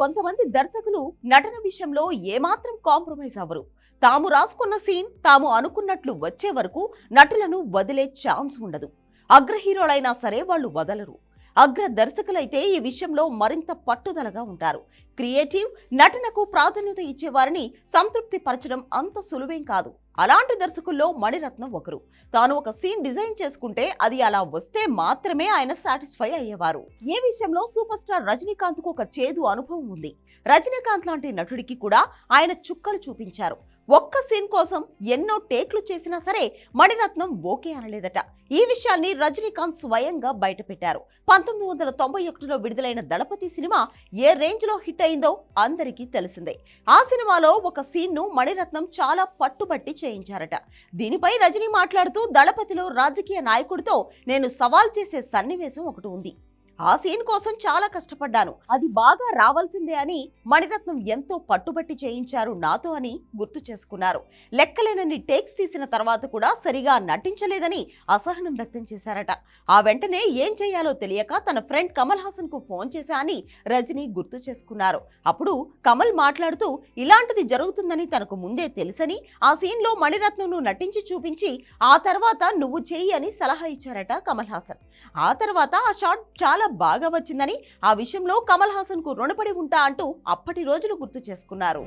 కొంతమంది దర్శకులు నటన విషయంలో ఏమాత్రం కాంప్రమైజ్ అవ్వరు. తాము రాసుకున్న సీన్ తాము అనుకున్నట్లు వచ్చే వరకు నటులను వదిలే ఛాన్స్ ఉండదు. అగ్ర హీరోలైనా సరే వాళ్ళు వదలరు. అగ్ర దర్శకులైతే ఈ విషయంలో మరింత పట్టుదలగా ఉంటారు. క్రియేటివ్ నటనకు ప్రాధాన్యత ఇచ్చేవారిని సంతృప్తి పరచడం అంత సులువేం కాదు. అలాంటి దర్శకుల్లో మణిరత్నం ఒకరు. తాను ఒక సీన్ డిజైన్ చేసుకుంటే అది అలా వస్తే మాత్రమే ఆయన సాటిస్ఫై అయ్యేవారు. ఏ విషయంలో సూపర్ స్టార్ రజనీకాంత్కు ఒక చేదు అనుభవం ఉంది. రజనీకాంత్ లాంటి నటుడికి కూడా ఆయన చుక్కలు చూపించారు. ఒక్క సీన్ కోసం ఎన్నో టేక్లు చేసినా సరే మణిరత్నం ఓకే అనలేదట. ఈ విషయాన్ని రజనీకాంత్ స్వయంగా బయటపెట్టారు. పంతొమ్మిది వందల తొంభై ఒకటిలో విడుదలైన దళపతి సినిమా ఏ రేంజ్లో హిట్ అయిందో అందరికీ తెలిసిందే. ఆ సినిమాలో ఒక సీన్ను మణిరత్నం చాలా పట్టుబట్టి చేయించారట. దీనిపై రజనీ మాట్లాడుతూ దళపతిలో రాజకీయ నాయకుడితో నేను సవాల్ చేసే సన్నివేశం ఒకటి ఉంది. ఆ సీన్ కోసం చాలా కష్టపడ్డాను. అది బాగా రావాల్సిందే అని మణిరత్నం ఎంతో పట్టుబట్టి చేయించారు నాతో అని గుర్తు చేసుకున్నారు. లెక్కలేనన్ని టేక్స్ తీసిన తర్వాత కూడా సరిగా నటించలేదని అసహనం వ్యక్తం చేశారట. ఆ వెంటనే ఏం చేయాలో తెలియక తన ఫ్రెండ్ కమల్ హాసన్కు ఫోన్ చేశా అని రజనీ గుర్తు చేసుకున్నారు. అప్పుడు కమల్ మాట్లాడుతూ ఇలాంటిది జరుగుతుందని తనకు ముందే తెలుసని ఆ సీన్లో మణిరత్నంను నటించి చూపించి ఆ తర్వాత నువ్వు చెయ్యి అని సలహా ఇచ్చారట కమల్ హాసన్. ఆ తర్వాత ఆ షాట్ చాలా చాలా బాగా వచ్చిందని ఆ విషయంలో కమల్ హాసన్కు రుణపడి ఉంటా అంటూ అప్పటి రోజులు గుర్తు చేసుకున్నారు.